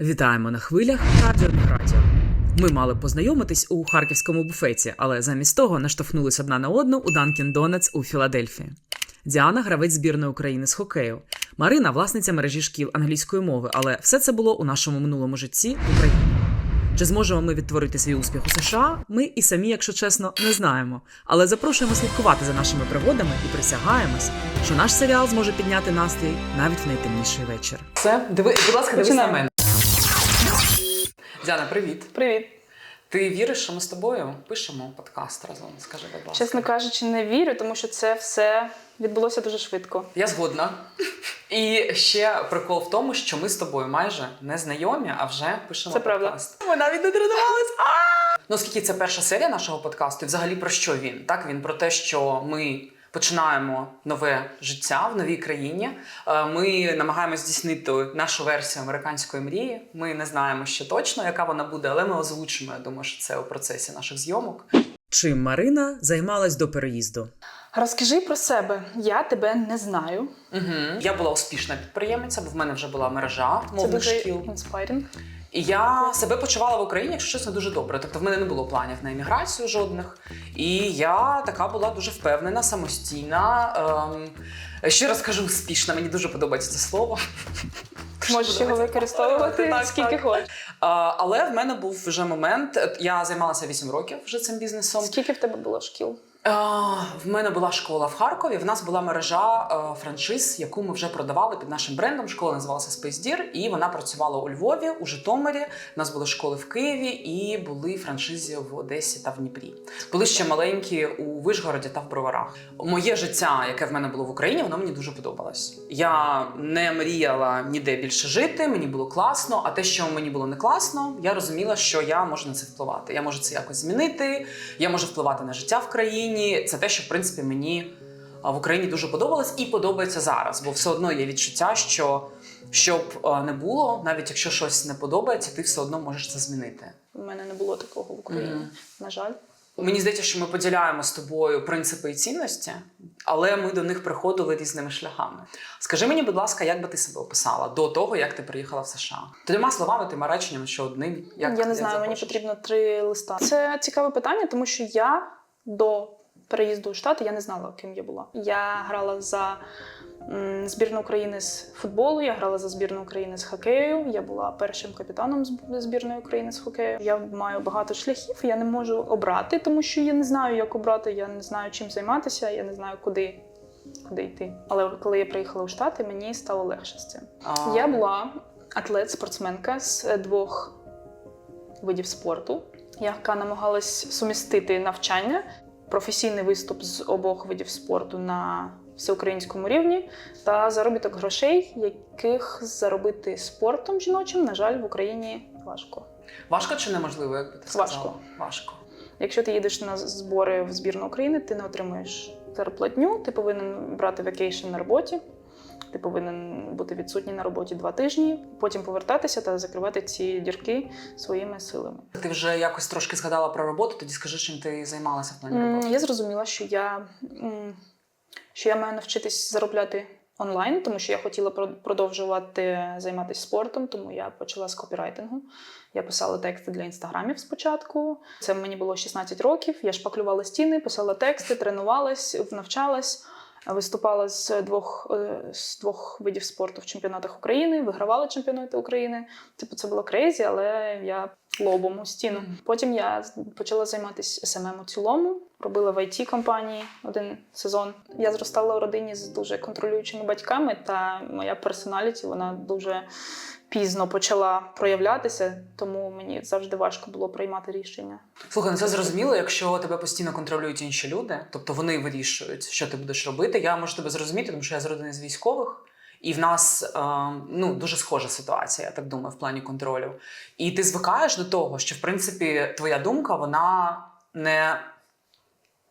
Вітаємо на хвилях Радіо Радіо. Ми мали познайомитись у харківському буфеті, але замість того наштовхнулись одна на одну у Dunkin' Donuts у Філадельфії. Діана гравець збірної України з хокею. Марина власниця мережі шкіл англійської мови, але все це було у нашому минулому житті в Україні. Чи зможемо ми відтворити свій успіх у США? Ми і самі, якщо чесно, не знаємо. Але запрошуємо слідкувати за нашими пригодами і присягаємось, що наш серіал зможе підняти настрій навіть в найтемніший вечір. Все, диви, будь ласка, дивись на мене. Діана, привіт. Привіт. Ти віриш, що ми з тобою пишемо подкаст разом? Скажи, будь ласка. Чесно кажучи, не вірю, тому що це все відбулося дуже швидко. Я згодна. І ще прикол в тому, що ми з тобою майже не знайомі, а вже пишемо Це правда. подкаст. Ми навіть не тренувались. Ну, оскільки це перша серія нашого подкасту, і взагалі про що він? Так, він про те, що ми починаємо нове життя в новій країні. Е, Ми намагаємося здійснити нашу версію американської мрії. Ми не знаємо ще точно, яка вона буде, але ми озвучимо. Я думаю, що це у процесі наших зйомок. Чим Марина займалась до переїзду? Розкажи про себе. Я тебе не знаю. Угу. Я була успішна підприємиця, бо в мене вже була мережа Це мовних дуже шкіл. інспайрінг. І я себе почувала в Україні, якщо чесно, дуже добре. Тобто в мене не було планів на еміграцію жодних. І я така була дуже впевнена, самостійна. Ем, ще раз кажу, успішна. Мені дуже подобається це слово. Можеш його використовувати Так, скільки так. хочеш. А, але в мене був вже момент. Я займалася 8 років вже цим бізнесом. Скільки в тебе було шкіл? Е, В мене була школа в Харкові. В нас була мережа е, франшиз, яку ми вже продавали під нашим брендом. Школа називалася Space Deer, і вона працювала у Львові, у Житомирі. У нас були школи в Києві і були франшизи в Одесі та в Дніпрі. Були ще маленькі у Вишгороді та в Броварах. Моє життя, яке в мене було в Україні, воно мені дуже подобалось. Я не мріяла ніде більше жити, мені було класно. А те, що мені було не класно, я розуміла, що я можу на це впливати. Я можу це якось змінити, я можу впливати на життя в країні. Це те, що в принципі мені в Україні дуже подобалось і подобається зараз, бо все одно є відчуття, що щоб не було, навіть якщо щось не подобається, ти все одно можеш це змінити. У мене не було такого в Україні. Мгм. На жаль. Мені здається, що ми поділяємо з тобою принципи і цінності, але ми до них приходили різними шляхами. Скажи мені, будь ласка, як би ти себе описала до того, як ти приїхала в США? Трьома словами, трьома реченнями, що одним як я не знаю, мені потрібно три листа. Це цікаве питання, тому що я до переїзду у Штати я не знала, ким я була. Я грала за збірну України з футболу, я грала за збірну України з хокею. Я була першим капітаном збірної України з хокею. Я маю багато шляхів. Я не можу обрати, тому що я не знаю, як обрати. Я не знаю, чим займатися. Я не знаю, куди. Куди йти, але коли я приїхала у Штати, мені стало легше з цим. А, Я була атлет-спортсменка з е, двох видів спорту, яка намагалась сумістити навчання, професійний виступ з обох видів спорту на всеукраїнському рівні та заробіток грошей, яких заробити спортом жіночим, на жаль, в Україні важко. важко чи неможливо, як би ти сказала? Важко. Важко. Якщо ти їдеш на збори в збірну України, ти не отримуєш зарплатню, ти повинен брати вакейшн на роботі. Ти повинен бути відсутній на роботі два тижні, потім повертатися та закривати ці дірки своїми силами. Ти вже якось трошки згадала про роботу, тоді скажи, чим ти займалася в плані роботи. Я зрозуміла, що я, що я маю навчитись заробляти онлайн, тому що я хотіла про- продовжувати займатися спортом, тому я почала з копірайтингу. Я писала тексти для інстаграмів спочатку. Це мені було 16 років. Я шпаклювала стіни, писала тексти, тренувалась, навчалась. Виступала з двох, е, з двох видів спорту в чемпіонатах України, вигравала чемпіонати України. Типу, це було крейзі, але я лобом у стіну. Потім я почала займатися СММ у цілому, робила в it компанії один сезон. Я зростала у родині з дуже контролюючими батьками, та моя персоналіті вона дуже пізно почала проявлятися, тому мені завжди важко було приймати рішення. Слухай, ну це зрозуміло, якщо тебе постійно контролюють інші люди, тобто вони вирішують, що ти будеш робити. Я можу тебе зрозуміти, тому що я з родини з військових, і в нас е, ну, дуже схожа ситуація, я так думаю, в плані контролю. І ти звикаєш до того, що в принципі твоя думка вона не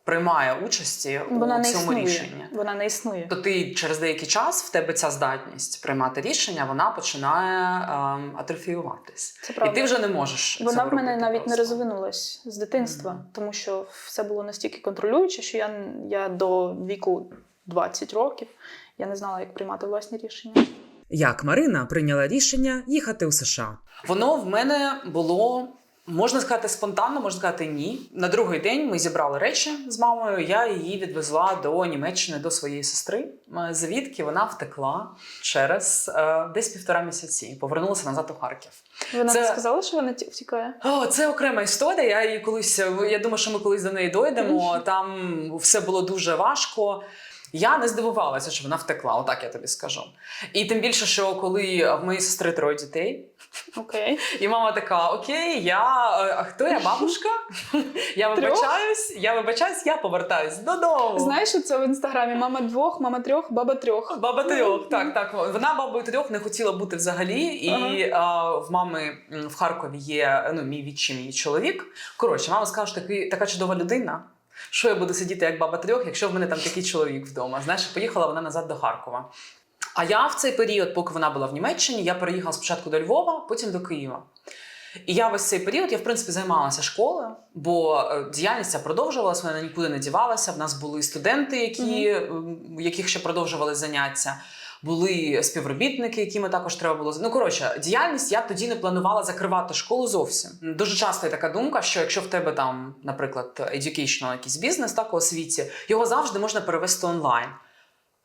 приймає участі Вона у не цьому існує. рішенні. Вона не існує. То ти через деякий час в тебе ця здатність приймати рішення, вона починає ем, атрофіюватись. Це І ти вже не можеш. Вона в мене навіть не розвинулась з дитинства, Мгм. тому що все було настільки контролююче, що я, я до віку 20 років я не знала, як приймати власні рішення. Як Марина прийняла рішення їхати у США. Воно в мене було. Можна сказати спонтанно, можна сказати ні. На другий день ми зібрали речі з мамою. Я її відвезла до Німеччини до своєї сестри. Е, Звідки вона втекла через е, десь півтора місяці. і Повернулася назад у Харків. Вона Це- не сказала, що вона втікає? О, це окрема історія. Я її колись. Я думаю, що ми колись до неї дойдемо. Там все було дуже важко. Я не здивувалася, що вона втекла, отак я тобі скажу. І тим більше, що коли в моєї сестри троє дітей, Окей. і мама така: Окей, я е, а хто я бабушка? Я вибачаюсь, я вибачаюсь, я повертаюсь додому. Знаєш, що це в інстаграмі мама двох, мама трьох, баба трьох. Баба трьох, так, так. Вона бабою трьох не хотіла бути взагалі. І а, в мами в Харкові є ну, мій відчим, її чоловік. Коротше, мама сказала, що такий, така чудова людина. Що я буду сидіти як баба трьох, якщо в мене там такий чоловік вдома. Знаєш, поїхала вона назад до Харкова. А я в цей період, поки вона була в Німеччині, я переїхала спочатку до Львова, потім до Києва. І я весь цей період я в принципі займалася школою, бо е, діяльність ця продовжувалася, вона нікуди не дівалася. В нас були студенти, які, м, у яких ще продовжували заняття. Були співробітники, якими також треба було ну коротше, діяльність я тоді не планувала закривати школу зовсім. Дуже часто є така думка, що якщо в тебе там, наприклад, educational якийсь бізнес, так у освіті, його завжди можна перевести онлайн.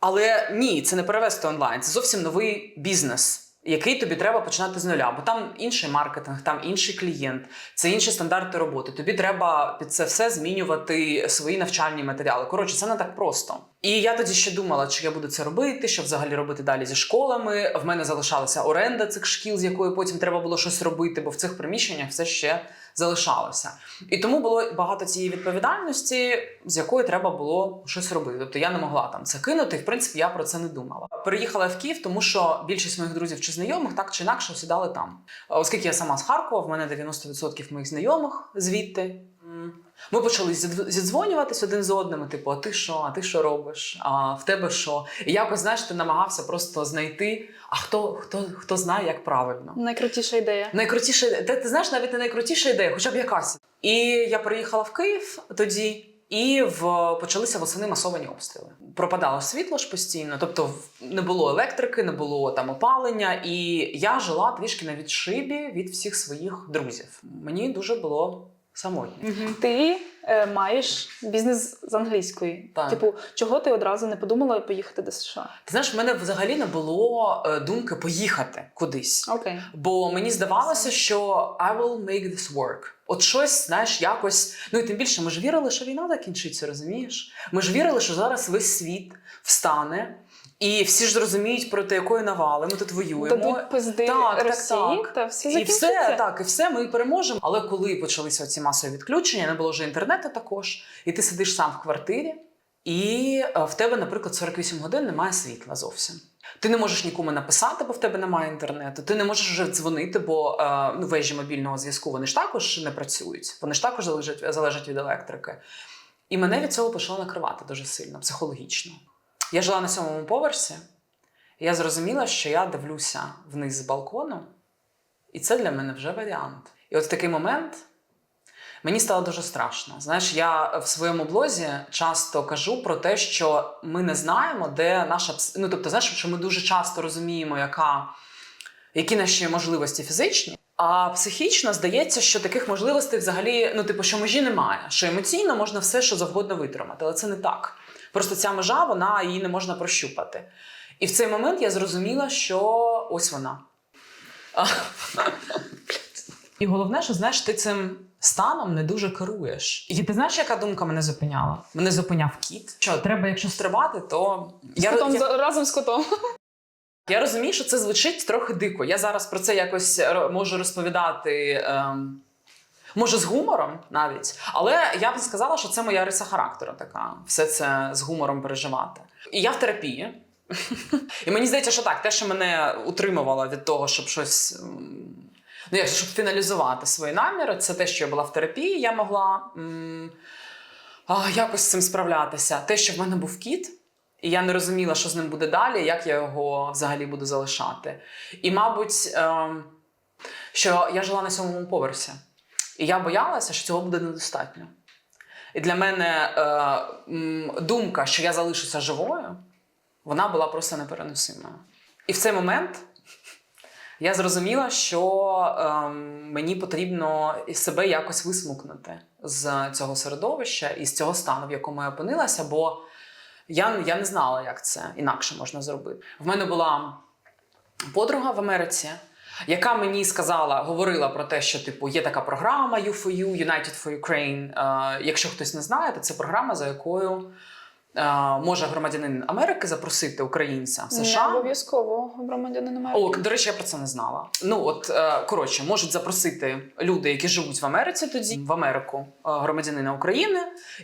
Але ні, це не перевести онлайн, це зовсім новий бізнес. Який тобі треба починати з нуля, бо там інший маркетинг, там інший клієнт, це інші стандарти роботи. Тобі треба під це все змінювати свої навчальні матеріали. Коротше, це не так просто. І я тоді ще думала, чи я буду це робити, що взагалі робити далі зі школами. В мене залишалася оренда цих шкіл, з якою потім треба було щось робити, бо в цих приміщеннях все ще залишалося. І тому було багато цієї відповідальності, з якої треба було щось робити. Тобто я не могла там це кинути. В принципі, я про це не думала. Переїхала в Київ, тому що більшість моїх друзів чи знайомих так чи інакше сідали там. Оскільки я сама з Харкова, в мене 90% моїх знайомих звідти. Ми почали зідзвонюватись один з одним, типу, а ти що, а ти що робиш? А в тебе що? І якось, знаєш, ти намагався просто знайти, а хто, хто, хто знає, як правильно. Найкрутіша ідея. Найкрутіша ідея. Ти, ти знаєш, навіть не найкрутіша ідея, хоча б якась. І я приїхала в Київ тоді. І в почалися восени масовані обстріли. Пропадало світло ж постійно, тобто не було електрики, не було там опалення. І я жила трішки на відшибі від всіх своїх друзів. Мені дуже було самотньо. Ти е, маєш бізнес з англійської. Так. Типу, чого ти одразу не подумала поїхати до США? Ти знаєш, в мене взагалі не було е, думки поїхати кудись. Окей. Бо мені здавалося, що I will make this work. От щось, знаєш, якось. Ну і тим більше, ми ж вірили, що війна закінчиться, розумієш? Ми ж вірили, що зараз весь світ встане, і всі ж зрозуміють, проти якої навали ми тут воюємо. Дадуть пизди Так, так, Росії, так. та всі І все так, і все, ми переможемо. Але коли почалися ці масові відключення, не було вже інтернету також, і ти сидиш сам в квартирі, і е, в тебе, наприклад, 48 годин немає світла зовсім. Ти не можеш нікому написати, бо в тебе немає інтернету. Ти не можеш вже дзвонити, бо е, ну, вежі мобільного зв'язку вони ж також не працюють, вони ж також залежать, залежать від електрики. І мене від цього почало накривати дуже сильно, психологічно. Я жила на сьомому поверсі, і я зрозуміла, що я дивлюся вниз з балкону, і це для мене вже варіант. І от в такий момент мені стало дуже страшно. Знаєш, я в своєму блозі часто кажу про те, що ми не знаємо, де наша ну, тобто, знаєш, що ми дуже часто розуміємо, яка, які наші можливості фізичні. А психічно здається, що таких можливостей взагалі, ну, типу, що межі немає, що емоційно можна все, що завгодно витримати, але це не так. Просто ця межа, вона її не можна прощупати. І в цей момент я зрозуміла, що ось вона. І головне, що знаєш, ти цим станом не дуже керуєш. І ти знаєш, яка думка мене зупиняла? Мене зупиняв кіт. Що треба, якщо стрибати, то З я, котом, я, разом з котом. я розумію, що це звучить трохи дико. Я зараз про це якось можу розповідати. Ем... Може, з гумором навіть, але я б сказала, що це моя риса характеру така. Все це з гумором переживати. І я в терапії. І мені здається, що так, те, що мене утримувало від того, щоб щось. Ну, як щоб фіналізувати свої наміри, це те, що я була в терапії, я могла м, а, якось з цим справлятися. Те, що в мене був кіт, і я не розуміла, що з ним буде далі, як я його взагалі буду залишати. І, мабуть, ем, що я жила на сьомому поверсі, і я боялася, що цього буде недостатньо. І для мене е, думка, що я залишуся живою, вона була просто непереносимою. І в цей момент я зрозуміла, що ем, мені потрібно себе якось висмукнути з цього середовища і з цього стану, в якому я опинилася, бо я, я не знала, як це інакше можна зробити. В мене була подруга в Америці, яка мені сказала, говорила про те, що типу є така програма U4U, United for Ukraine. Е, якщо хтось не знає, то це програма, за якою може громадянин Америки запросити українця в США. Не обов'язково громадянин Америки. О, до речі, я про це не знала. Ну от е, коротше, можуть запросити люди, які живуть в Америці тоді в Америку, е, громадянина України,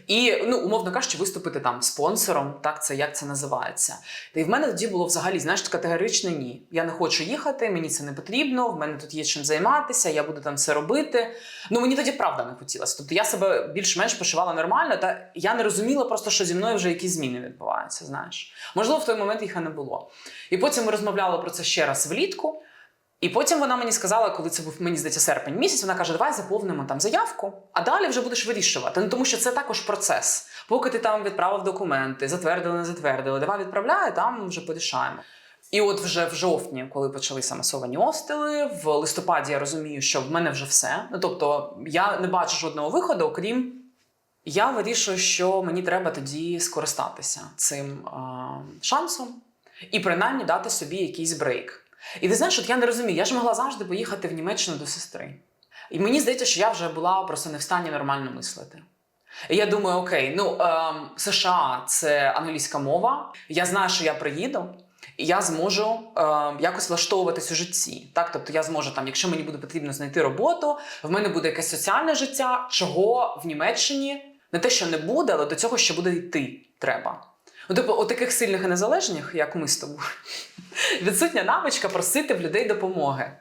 і ну умовно кажучи, виступити там спонсором. Так це як це називається. Та і в мене тоді було взагалі знаєш категоричне ні. Я не хочу їхати, мені це не потрібно. В мене тут є чим займатися, я буду там все робити. Ну мені тоді правда не хотілося. Тобто я себе більш-менш почувала нормально, та я не розуміла просто, що зі мною вже якісь зміни відбуваються. Знаєш, можливо, в той момент їх і не було. І потім ми розмовляли про це ще раз влітку. І потім вона мені сказала, коли це був мені здається серпень місяць, вона каже: давай заповнимо там заявку, а далі вже будеш вирішувати. Ну тому що це також процес. Поки ти там відправив документи, затвердили, не затвердили, давай відправляй, там вже порішаємо. І от вже в жовтні, коли почалися масовані обстріли, в листопаді я розумію, що в мене вже все. Ну тобто я не бачу жодного виходу, окрім я вирішую, що мені треба тоді скористатися цим е, шансом і принаймні дати собі якийсь брейк. І ти знаєш, от я не розумію, я ж могла завжди поїхати в Німеччину до сестри. І мені здається, що я вже була просто не в стані нормально мислити. І я думаю, окей, ну ем, США це англійська мова. Я знаю, що я приїду, і я зможу ем, якось влаштовуватись у житті. Так, тобто я зможу там, якщо мені буде потрібно знайти роботу, в мене буде якесь соціальне життя, чого в Німеччині не те, що не буде, але до цього ще буде йти треба. Ну, типу, у таких сильних і незалежних, як ми з тобою, відсутня навичка просити в людей допомоги.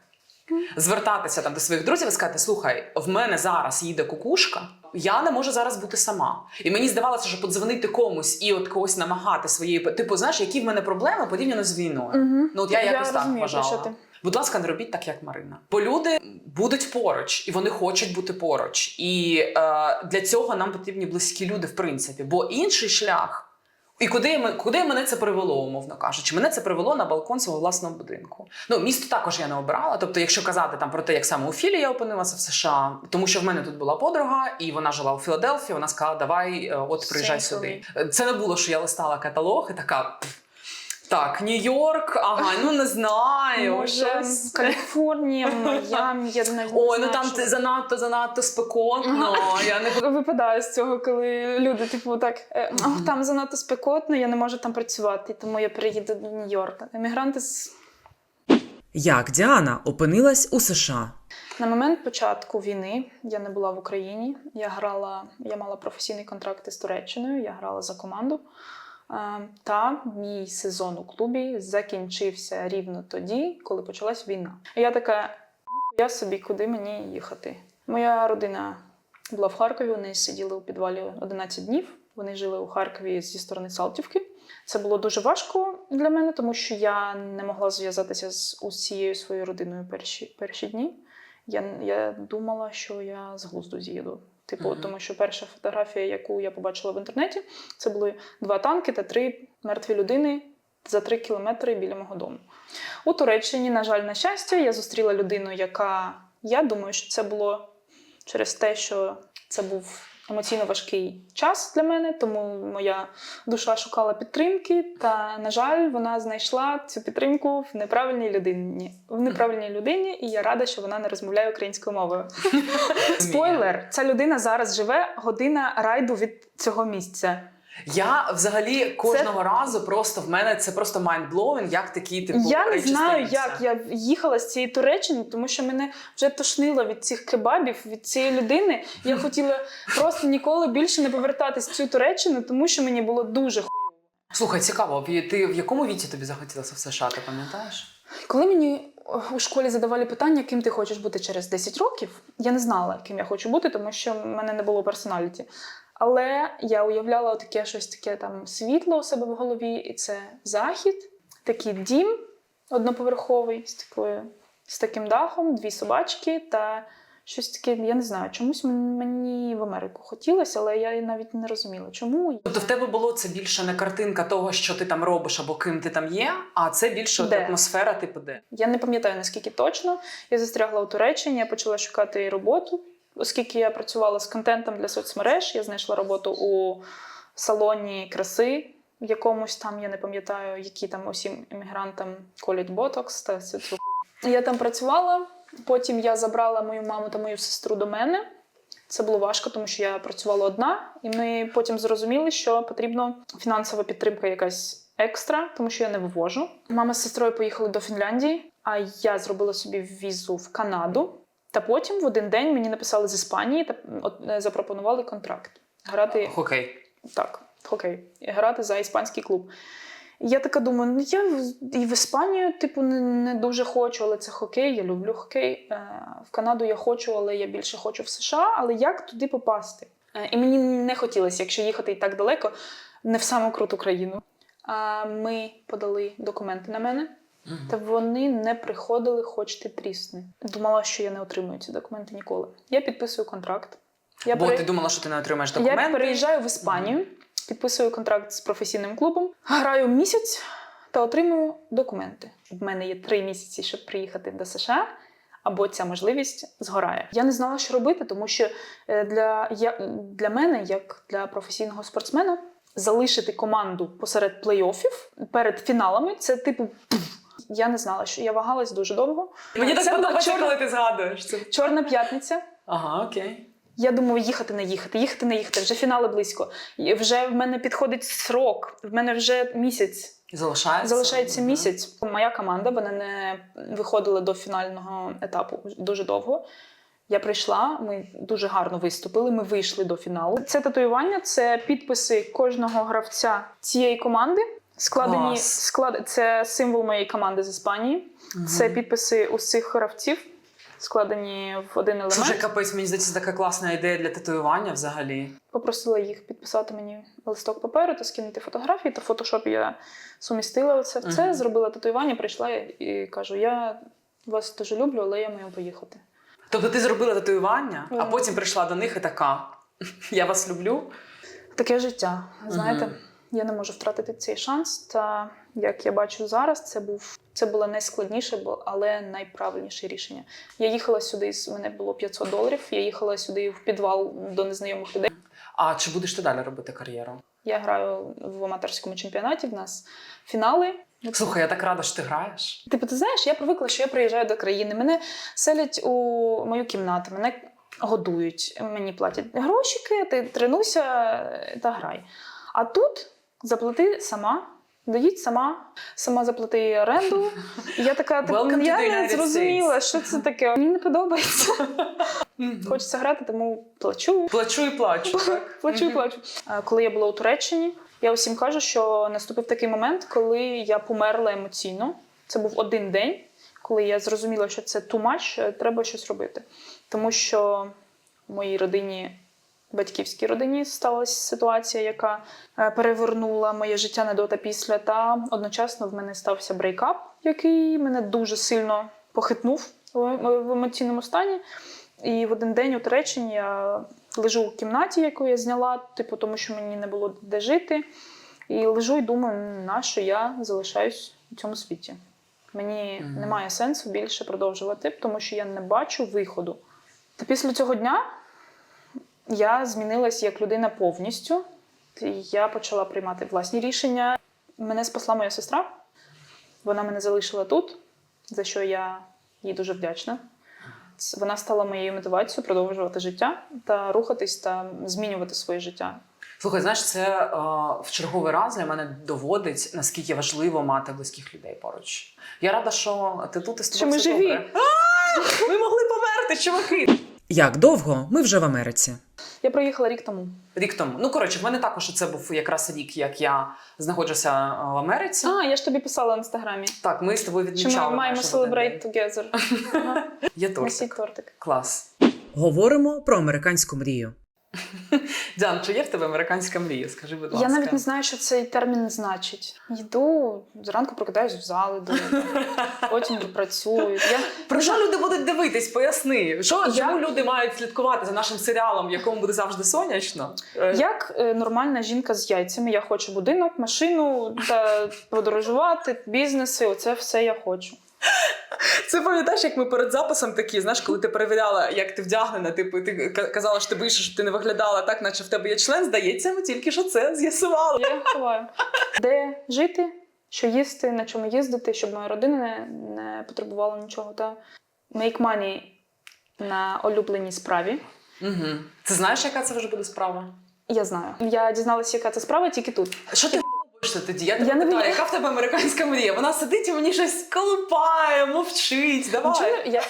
Звертатися там до своїх друзів і сказати: слухай, в мене зараз їде кукушка, я не можу зараз бути сама. І мені здавалося, що подзвонити комусь і от когось намагати своєї типу, знаєш, які в мене проблеми порівняно з війною. Угу. Ну от я якось так розумію, про вважала. Будь ласка, не робіть так, як Марина. Бо люди будуть поруч, і вони хочуть бути поруч. І е, для цього нам потрібні близькі люди, в принципі. Бо інший шлях. І куди, ми- куди мене це привело, умовно кажучи? Мене це привело на балкон свого власного будинку. Ну, місто також я не обирала. Тобто, якщо казати там про те, як саме у Філі я опинилася в США, тому що в мене тут була подруга, і вона жила у Філадельфії. Вона сказала, давай, е, от приїжджай сюди. Це не було, що я листала каталог і така. «Пф, Так, Нью-Йорк, ага, ну не знаю. Може, щось. Каліфорнія, Майамі, я не Ой, ну там ти що- занадто, занадто спекотно. Я не Випадає з цього, коли люди, типу, так, е, «Ох, там занадто спекотно, я не можу там працювати, тому я приїду до Нью-Йорка. Емігранти з Як Діана опинилась у США? На момент початку війни я не була в Україні. Я грала, я мала професійний контракт із Туреччиною, я грала за команду. Та мій сезон у клубі закінчився рівно тоді, коли почалась війна. Я така: я собі, куди мені їхати? Моя родина була в Харкові, вони сиділи у підвалі 11 днів. Вони жили у Харкові зі сторони Салтівки. Це було дуже важко для мене, тому що я не могла зв'язатися з усією своєю родиною перші, перші дні. Я, я думала, що я з глузду з'їду. Типу, Мгм. тому що перша фотографія, яку я побачила в інтернеті, це були два танки та три мертві людини за три кілометри біля мого дому. У Туреччині, на жаль, на щастя, я зустріла людину, яка я думаю, що це було через те, що це був емоційно важкий час для мене, тому моя душа шукала підтримки. Та, на жаль, вона знайшла цю підтримку в неправильній людині. В неправильній людині, і я рада, що вона не розмовляє українською мовою. Спойлер: ця людина зараз живе година райду від цього місця. Я взагалі кожного разу просто в мене це просто майндблоуінг, як такі типу я не речі знаю, стаються. як я їхала з цієї Туреччини, тому що мене вже тошнило від цих кебабів, від цієї людини. Я хотіла просто ніколи більше не повертатись в цю Туреччину, тому що мені було дуже хуйово. Слухай, цікаво, ти в якому віці тобі захотілося в США, ти пам'ятаєш? Коли мені у школі задавали питання, ким ти хочеш бути через 10 років, я не знала, ким я хочу бути, тому що в мене не було персоналіті. Але я уявляла таке щось таке там світло у себе в голові, і це захід, такий дім одноповерховий з такою з таким дахом, дві собачки та Щось таке, я не знаю, чомусь мені в Америку хотілося, але я навіть не розуміла, чому. Тобто в тебе було це більше не картинка того, що ти там робиш або ким ти там є, а це більше Де? атмосфера, типу де. Я не пам'ятаю наскільки точно. Я застрягла у Туреччині, я почала шукати роботу, оскільки я працювала з контентом для соцмереж. Я знайшла роботу у салоні краси. В якомусь там я не пам'ятаю, які там усім іммігрантам колять ботокс та всю цю. Я там працювала. Потім я забрала мою маму та мою сестру до мене. Це було важко, тому що я працювала одна, і ми потім зрозуміли, що потрібна фінансова підтримка якась екстра, тому що я не вивожу. Мама з сестрою поїхали до Фінляндії, а я зробила собі візу в Канаду. Та потім в один день мені написали з Іспанії та от, е, запропонували контракт грати Хокей. так, хокей, грати за іспанський клуб. Я така думаю, ну я і в Іспанію, типу, не, не дуже хочу, але це хокей, я люблю хокей. Е, в Канаду я хочу, але я більше хочу в США. Але як туди попасти? Е, і мені не хотілося, якщо їхати і так далеко, не в саму круту країну. Ми подали документи на мене, та вони не приходили, хоч ти трісни. Думала, що я не отримую ці документи ніколи. Я підписую контракт. Я Бо пере- ти думала, що ти не отримаєш документи. я переїжджаю в Іспанію, підписую контракт з професійним клубом, граю місяць та отримую документи. В мене є три місяці, щоб приїхати до США. Або ця можливість згорає. Я не знала, що робити, тому що е, для, я, для мене, як для професійного спортсмена, залишити команду посеред плей-оффів перед фіналами це типу. пф. Я не знала, що я вагалась дуже довго. Мені так подобається, чорна, коли ти згадуєш це. чорна п'ятниця. Ага, окей. Я думаю, їхати не їхати, їхати не їхати. Вже фінали близько. Вже в мене підходить срок. В мене вже місяць. Залишається. Залишається місяць. Моя команда вона не виходила до фінального етапу дуже довго. Я прийшла, ми дуже гарно виступили. Ми вийшли до фіналу. Це татуювання, це підписи кожного гравця цієї команди. Складені Клас. склад... це символ моєї команди з Іспанії. Це підписи усіх гравців, складені в один елемент. Слушай, капець, мені здається, така класна ідея для татуювання взагалі. Попросила їх підписати мені листок паперу та скинути фотографії. Та в фотошопі я сумістила оце все, Мгм. зробила татуювання, прийшла і кажу: я вас дуже люблю, але я маю поїхати. Тобто ти зробила татуювання, а потім прийшла до них і така. Я вас люблю. Таке життя. Знаєте, Мгм. Я не можу втратити цей шанс. Та як я бачу зараз, це був це було найскладніше, але найправильніше рішення. Я їхала сюди, з мене було 500 доларів. Я їхала сюди в підвал до незнайомих людей. А чи будеш ти далі робити кар'єру? Я граю в аматорському чемпіонаті. В нас фінали. Слухай, я так рада, що ти граєш. Типу, ти знаєш, я привикла, що я приїжджаю до країни. Мене селять у мою кімнату, мене годують, мені платять грошики, ти тренуйся та грай. А тут заплати сама. Доїдь сама, сама заплати оренду. І я така, так, я не зрозуміла, що це таке. Мені не подобається. Хочеться грати, тому плачу. Плачу і плачу. Так? Плачу і плачу. Коли я була у Туреччині, я усім кажу, що наступив такий момент, коли я померла емоційно. Це був один день, коли я зрозуміла, що це too much, е, треба щось робити. Тому що в моїй родині, батьківській родині, сталася ситуація, яка е, перевернула моє життя на до та після. Та одночасно в мене стався брейкап, який мене дуже сильно похитнув в емоційному стані. І в один день у Туреччині я лежу у кімнаті, яку я зняла, типу, тому що мені не було де жити. І лежу і думаю, на що я залишаюсь у цьому світі. Мені Мгм. немає сенсу більше продовжувати, тому що я не бачу виходу. Та після цього дня я змінилась як людина повністю. Я почала приймати власні рішення. Мене спасла моя сестра. Вона мене залишила тут, за що я їй дуже вдячна. Вона стала моєю мотивацією продовжувати життя та рухатись та змінювати своє життя. Слухай, знаєш, це е, в черговий раз для мене доводить, наскільки важливо мати близьких людей поруч. Я рада, що ти тут і з тобою Що ми живі. Ми могли померти, чуваки. Як довго ми вже в Америці? Я приїхала рік тому. Рік тому. Ну коротше, в мене також це був якраз рік, як я знаходжуся е, в Америці. А, я ж тобі писала в інстаграмі. Так, ми з тобою Що відмічали. ми маємо celebrate together. Є тортик. тортик. Клас. Говоримо про американську мрію. Діан, чи є в тебе американська мрія? Скажи, будь ласка. Я навіть не знаю, що цей термін значить. Йду зранку прокидаюсь в зал, іду, потім працюю. Я Про що люди будуть дивитись? Поясни. Що, Я- Чому люди мають слідкувати за нашим серіалом, в якому буде завжди сонячно? Е, Як е, нормальна жінка з яйцями, я хочу будинок, машину та подорожувати, бізнеси. Оце все я хочу. Це пам'ятаєш, як ми перед записом такі, знаєш, коли ти перевіряла, як ти вдягнена, типу, ти казала, що ти боїшся, щоб ти не виглядала так, наче в тебе є член. Здається, ми тільки що це з'ясували. Я ховаю. Де жити, що їсти, на чому їздити, щоб моя родина не, не потребувала нічого. Та make money на улюбленій справі. Угу. Ти знаєш, яка це вже буде справа? Я знаю. Я дізналася, яка це справа тільки тут. Що ти робишся тоді? Я тебе не питаю, яка в тебе американська мрія? Вона сидить і мені щось колупає, мовчить. Давай. Нічого я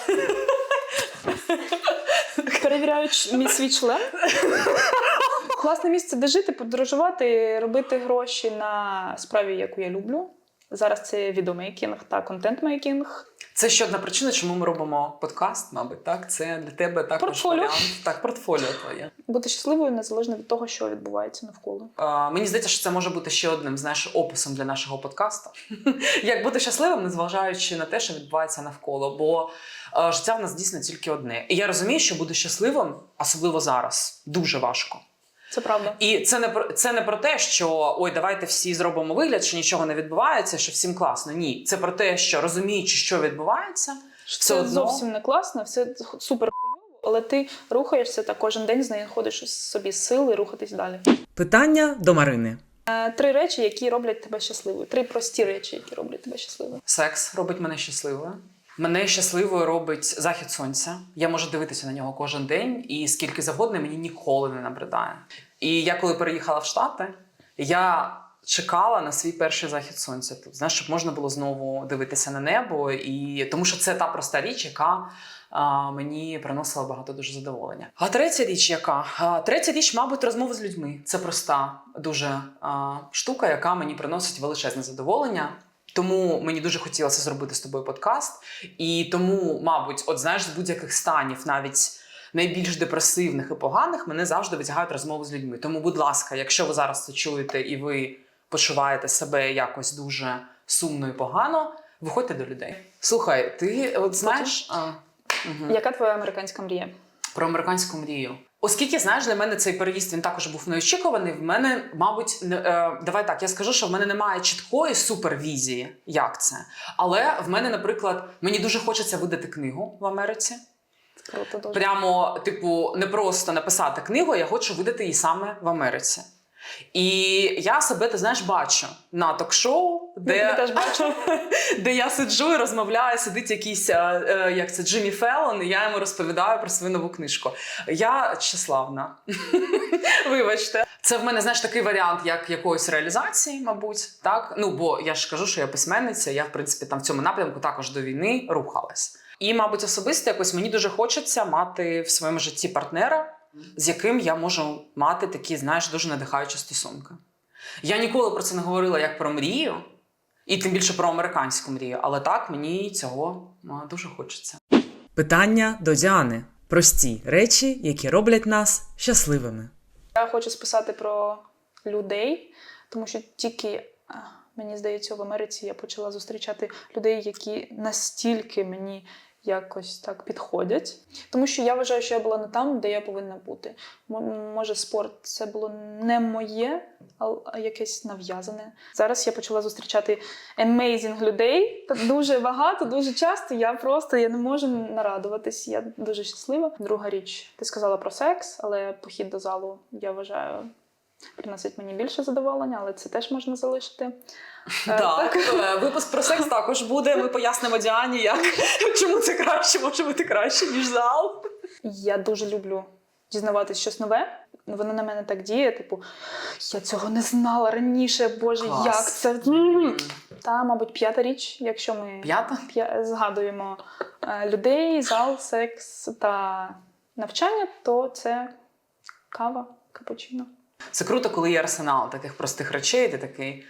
перевіряю мій свій член. Класне місце, де жити, подорожувати, робити гроші на справі, яку я люблю. Зараз це відеомейкінг та контент-мейкінг. Це ще одна причина, чому ми робимо подкаст, мабуть, так? Це для тебе також Портфоліо. варіант. Так, портфоліо твоє. Бути щасливою незалежно від того, що відбувається навколо. Е, мені здається, що це може бути ще одним знаєш, описом для нашого подкасту. Як бути щасливим, незважаючи на те, що відбувається навколо. Бо е, життя в нас дійсно тільки одне. І я розумію, що бути щасливим, особливо зараз, дуже важко. Це правда. І це не про це не про те, що ой, давайте всі зробимо вигляд, що нічого не відбувається, що всім класно. Ні, це про те, що розуміючи, що відбувається, все Це одно зовсім не класно, все супер але ти рухаєшся та кожен день знаходиш собі сили рухатись далі. Питання до Марини. Е, Три речі, які роблять тебе щасливою. Три прості речі, які роблять тебе щасливою. секс робить мене щасливою. Мене щасливою робить захід сонця. Я можу дивитися на нього кожен день, і скільки завгодно мені ніколи не набридає. І я коли переїхала в Штати, я чекала на свій перший захід сонця тут, знаєш, щоб можна було знову дивитися на небо. І тому що це та проста річ, яка а, мені приносила багато дуже задоволення. А третя річ, яка а, третя річ, мабуть, розмови з людьми. Це проста дуже а, штука, яка мені приносить величезне задоволення. Тому мені дуже хотілося зробити з тобою подкаст. І тому, мабуть, от знаєш, з будь-яких станів, навіть найбільш депресивних і поганих, мене завжди витягають розмови з людьми. Тому, будь ласка, якщо ви зараз це чуєте і ви почуваєте себе якось дуже сумно і погано, виходьте до людей. Слухай, ти от знаєш. А, угу Яка твоя американська мрія? про американську мрію. Оскільки знаєш, для мене цей переїзд він також був неочікуваний. В мене, мабуть, не, е, давай так, я скажу, що в мене немає чіткої супервізії, як це. Але в мене, наприклад, мені дуже хочеться видати книгу в Америці. Круто дуже. Прямо, типу, не просто написати книгу, я хочу видати її саме в Америці. І я себе, ти знаєш, бачу на ток-шоу, де теж бачу. де я сиджу і розмовляю, сидить якийсь, е, е, як це Джиммі Феллон, і я йому розповідаю про свою нову книжку. Я щаславна. Вибачте. Це в мене, знаєш, такий варіант, як якоїсь реалізації, мабуть. Так? Ну, бо я ж кажу, що я письменниця, я, в принципі, там в цьому напрямку також до війни рухалась. І, мабуть, особисто якось мені дуже хочеться мати в своєму житті партнера, з яким я можу мати такі, знаєш, дуже надихаючі стосунки. Я ніколи про це не говорила як про мрію, і тим більше про американську мрію. Але так мені цього а, дуже хочеться. Питання до Діани. Прості речі, які роблять нас щасливими. Я хочу списати про людей, тому що тільки, мені здається, в Америці я почала зустрічати людей, які настільки мені якось так підходять. Тому що я вважаю, що я була не там, де я повинна бути. Може, спорт це було не моє, а- якесь нав'язане. Зараз я почала зустрічати amazing людей. Дуже багато, дуже часто. Я просто я не можу нарадуватись. Я дуже щаслива. Друга річ, ти сказала про секс, але похід до залу, я вважаю, приносить мені більше задоволення, але це теж можна залишити. Е, Так, е, випуск про секс також буде. Ми пояснимо Діані, як чому це краще може бути краще, ніж зал. Я дуже люблю дізнаватись щось нове. Воно на мене так діє. Типу, я цього не знала раніше. Боже, Клас. як це? Та, мабуть, п'ята річ, якщо ми П'ята? п'я- згадуємо е, людей, зал, секс та навчання, то це кава, капучино. Це круто, коли є арсенал таких простих речей, ти такий.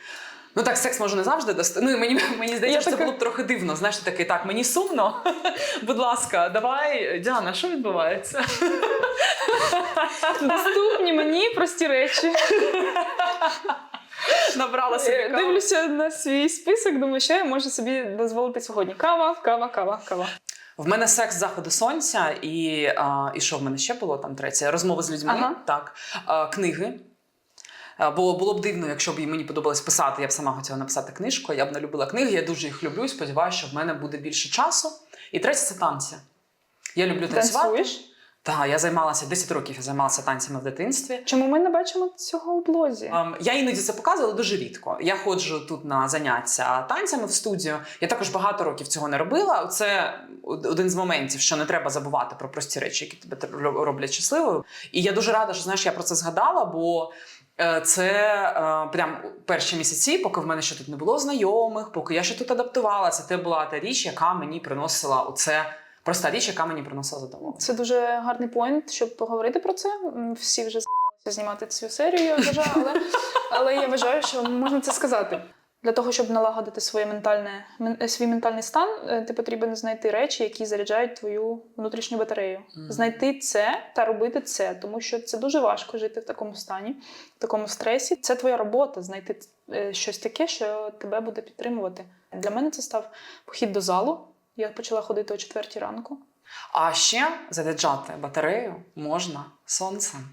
Ну так, секс може не завжди дасти. Ну і мені, мені здається, Я що це було б трохи дивно. Знаєш, ти такий, так, мені сумно. Будь ласка, давай, Діана, що відбувається? Доступні мені прості речі. Набрала собі Е, каву. Дивлюся на свій список, думаю, що я можу собі дозволити сьогодні. Кава, кава, кава, кава. В мене секс заходу сонця, і, а, і що в мене ще було там третє? Розмови з людьми, Ага. так, а, книги. А, Бо було б дивно, якщо б мені подобалось писати, я б сама хотіла написати книжку. Я б не любила книги, я дуже їх люблю. і Сподіваюся, що в мене буде більше часу. І третє це танці. Я люблю танцювати. Танцюєш? Так, я займалася 10 років, я займалася танцями в дитинстві. Чому ми не бачимо цього у блозі? Ем, Я іноді це показувала дуже рідко. Я ходжу тут на заняття танцями в студію. Я також багато років цього не робила. Це один з моментів, що не треба забувати про прості речі, які тебе роблять щасливою. І я дуже рада, що знаєш, я про це згадала, бо. е, Це е, прям перші місяці, поки в мене ще тут не було знайомих, поки я ще тут адаптувалася. Це була та річ, яка мені приносила оце проста річ, яка мені приносила задоволення. Це дуже гарний поінт, щоб поговорити про це. Всі вже знімати цю серію, я вважаю, але, але я вважаю, що можна це сказати. Для того, щоб налагодити своє ментальне, мен- свій ментальний стан, е, ти потрібен знайти речі, які заряджають твою внутрішню батарею. Мгм. Знайти це та робити це, тому що це дуже важко жити в такому стані, в такому стресі. Це твоя робота знайти е, щось таке, що тебе буде підтримувати. Для мене це став похід до залу. Я почала ходити о четвертій ранку. А ще заряджати батарею можна сонцем.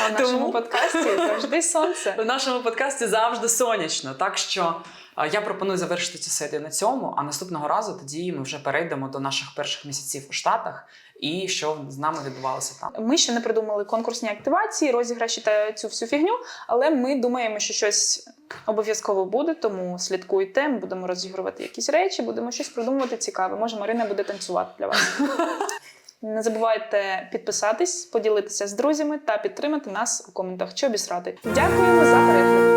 А в Тому- нашому подкасті завжди сонце. В нашому подкасті завжди сонячно. Так що я пропоную завершити цю серію на цьому. А наступного разу тоді ми вже перейдемо до наших перших місяців у Штатах і що з нами відбувалося там. Ми ще не придумали конкурсні активації, розіграші та цю всю фігню, але ми думаємо, що щось обов'язково буде, тому слідкуйте. Ми будемо розігрувати якісь речі, будемо щось придумувати цікаве. Може, Марина буде танцювати для вас. Не забувайте підписатись, поділитися з друзями та підтримати нас у коментах чи обісрати. Дякуємо за перегляд.